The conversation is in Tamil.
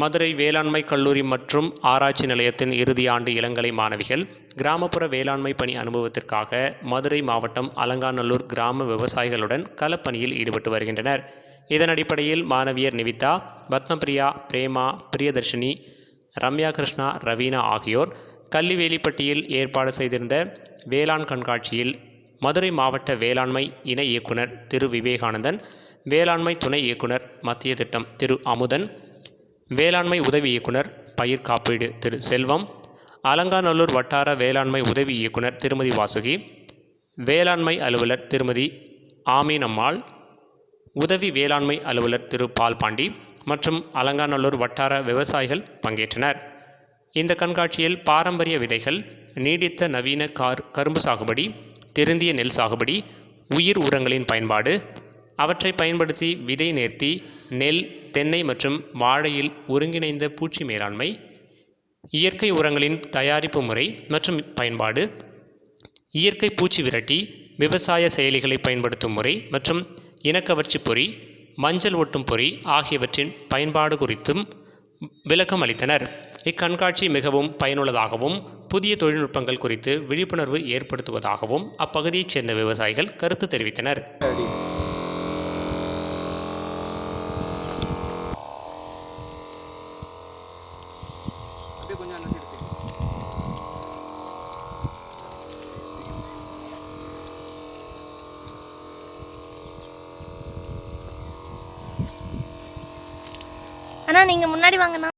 மதுரை வேளாண்மை கல்லூரி மற்றும் ஆராய்ச்சி நிலையத்தின் இறுதியாண்டு இளங்கலை மாணவிகள் கிராமப்புற வேளாண்மை பணி அனுபவத்திற்காக மதுரை மாவட்டம் அலங்காநல்லூர் கிராம விவசாயிகளுடன் களப்பணியில் ஈடுபட்டு வருகின்றனர். இதன் அடிப்படையில் மாணவியர் நிவிதா பத்மபிரியா பிரேமா பிரியதர்ஷினி ரம்யா கிருஷ்ணா ரவீனா ஆகியோர் கல்லிவேலிப்பட்டியில் ஏற்பாடு செய்திருந்த வேளாண் கண்காட்சியில் மதுரை மாவட்ட வேளாண்மை இணை இயக்குனர் திரு விவேகானந்தன் வேளாண்மை துணை இயக்குனர் மத்திய திட்டம் திரு அமுதன் வேளாண்மை உதவி இயக்குனர் பயிர் காப்பீடு திரு செல்வம் அலங்காநல்லூர் வட்டார வேளாண்மை உதவி இயக்குனர் திருமதி வாசுகி வேளாண்மை அலுவலர் திருமதி ஆமீனம்மாள் உதவி வேளாண்மை அலுவலர் திரு பால்பாண்டி மற்றும் அலங்காநல்லூர் வட்டார விவசாயிகள் பங்கேற்றனர். இந்த கண்காட்சியில் பாரம்பரிய விதைகள் நீடித்த நவீன கார் கரும்பு சாகுபடி திருந்திய நெல் சாகுபடி உயிர் உரங்களின் பயன்பாடு அவற்றை பயன்படுத்தி விதை நேர்த்தி நெல் தென்னை மற்றும் வாழையில் ஒருங்கிணைந்த பூச்சி மேலாண்மை இயற்கை உரங்களின் தயாரிப்பு முறை மற்றும் பயன்பாடு இயற்கை பூச்சி விரட்டி விவசாய செயலிகளை பயன்படுத்தும் முறை மற்றும் இனக்கவர்ச்சி பொறி மஞ்சள் ஒட்டும் பொறி ஆகியவற்றின் பயன்பாடு குறித்தும் விளக்கம் அளித்தனர். இக்கண்காட்சி மிகவும் பயனுள்ளதாகவும் புதிய தொழில்நுட்பங்கள் குறித்து விழிப்புணர்வு ஏற்படுத்துவதாகவும் அப்பகுதியைச் சேர்ந்த விவசாயிகள் கருத்து தெரிவித்தனர். அப்படியே கொஞ்சம் அண்ணா நீங்கள் முன்னாடி வாங்கண்ணா.